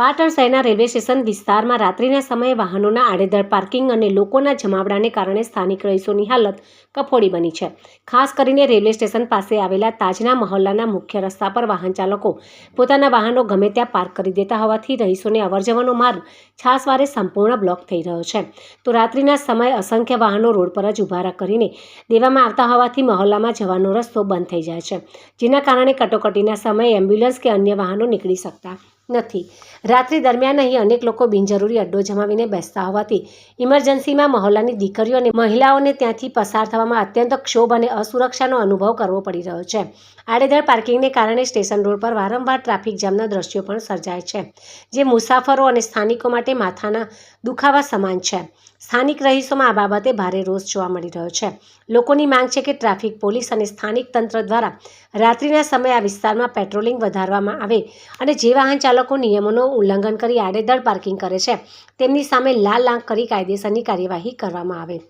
પાટણ શહેરના railway station વિસ્તારમાં રાત્રિના સમયે વાહનોના આડેધડ પાર્કિંગ અને લોકોના જમાવડાને કારણે સ્થાનિક રહીશોની હાલત કફોડી બની છે. ખાસ કરીને રેલવે સ્ટેશન પાસે આવેલા તાજના મહોલ્લાના મુખ્ય રસ્તા પર વાહન ચાલકો પોતાના વાહનો ગમે ત્યાં પાર્ક કરી દેતા હોવાથી રહીશોને અવરજવરનો માર્ગ છાસવારે સંપૂર્ણ બ્લોક થઈ રહ્યો છે. તો રાત્રિના સમયે અસંખ્ય વાહનો રોડ પર જ ઉભારા કરીને દેવામાં આવતા હોવાથી મહોલ્લામાં જવાનો રસ્તો બંધ થઈ જાય છે. જેના કારણે કટોકટીના સમયે એમ્બ્યુલન્સ કે અન્ય વાહનો નીકળી શકતા નથી. રાત્રિ દરમિયાન અહીં અનેક લોકો બિનજરૂરી અડ્ડો જમાવીને બેસતા હોવાથી ઇમરજન્સીમાં મહોલ્લાની દીકરીઓ અને મહિલાઓને ત્યાંથી પસાર થવામાં અત્યંત ક્ષોભ અને અસુરક્ષાનો અનુભવ કરવો પડી રહ્યો છે. આડેધડ પાર્કિંગને કારણે સ્ટેશન રોડ પર વારંવાર ટ્રાફિક જામના દ્રશ્યો પણ સર્જાય છે, જે મુસાફરો અને સ્થાનિકો માટે માથાના દુખાવા સમાન છે. સ્થાનિક રહીશોમાં આ બાબતે ભારે રોષ જોવા મળી રહ્યો છે. લોકોની માંગ છે કે ટ્રાફિક પોલીસ અને સ્થાનિક તંત્ર દ્વારા રાત્રિના સમયે આ વિસ્તારમાં પેટ્રોલિંગ વધારવામાં આવે અને જે વાહન ચાલકો નિયમોનું ઉલ્લંઘન કરી આડેધડ પાર્કિંગ કરે છે. તેમની સામે લાલ આંખ કરી કાયદેસરની કાર્યવાહી કરવામાં આવે.